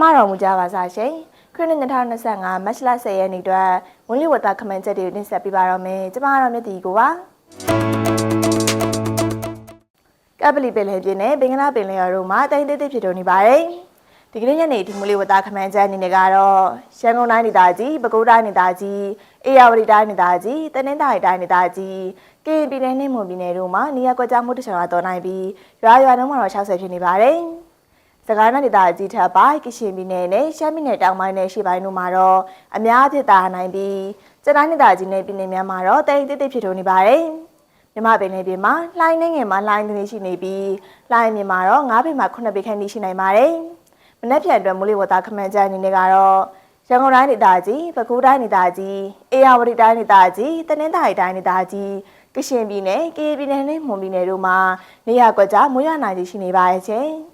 မတော်မူကြပါစားရှင်ခရစ်နှစ်2025မတ်လ10ရက်နေ့အတွက်ဝန်လီဝတာခမန်ချက်တွေကိုတင်ဆက်ပေးပါတော့မယ်ကျမကတော့မြတ်တီကိုပါကပလီပင်လယ်ပြင်းနဲ့ဘင်္ဂလားပင်လယ်ရောတို့မှာတိုင်းတိတ်တိတ်ဖြစ်တော်နေပါတယ်ဒီကနေ့ညနေဒီမူလီဝတာခမန်ချက်အနေနဲ့ကတော့ရန်ကုန်တိုင်းဒေသကြီးပဲခူးတိုင်းဒေသကြီးအေရဝတီတိုင်းဒေသကြီးတနင်္သာရီတိုင်းဒေသကြီးကရင်ပြည်နယ်နဲ့မွန်ပြည်နယ်တို့မှာနေရာကွက်ကြားမှုတစ်ချောင်းတော်နိုင်ပြီးရွာရွာလုံးမှာတော့60ဖြစ်နေပါတယ် စကိုင်းတိုင်းဒေသကြီးထပ်ပိုင်းကရှင်ပြည်နယ်နဲ့ရှမ်းပြည်နယ်တောင်ပိုင်းနဲ့ရှေ့ပိုင်းတို့မှာတော့အများအပြစ်တာနိုင်ပြီးစကိုင်းဒေသကြီးနဲ့ပြည်နယ်များမှာတော့တိတ်တိတ်ဖြစ်တော်နေပါတယ်မြမပင်လေးပြင်မှာလှိုင်းနေငယ်မှာလှိုင်းသွင်းရှိနေပြီးလှိုင်းမြင်မှာတော့9ပေမှာ9ပေခန့်နေရှိနိုင်ပါတယ်။မနေ့ဖြန်အတွက်မိုးလေဝသခန့်မှန်းချက်အနေနဲ့ကတော့ရန်ကုန်တိုင်းဒေသကြီးပဲခူးတိုင်းဒေသကြီးအေရဝတီတိုင်းဒေသကြီးတနင်္သာရီတိုင်းဒေသကြီးကရှင်ပြည်နယ်ကေပြည်နယ်နဲ့မွန်ပြည်နယ်တို့မှာနေရာကွက်ကြားမိုးရွာနိုင်ရှိနေပါရဲ့ချင်း။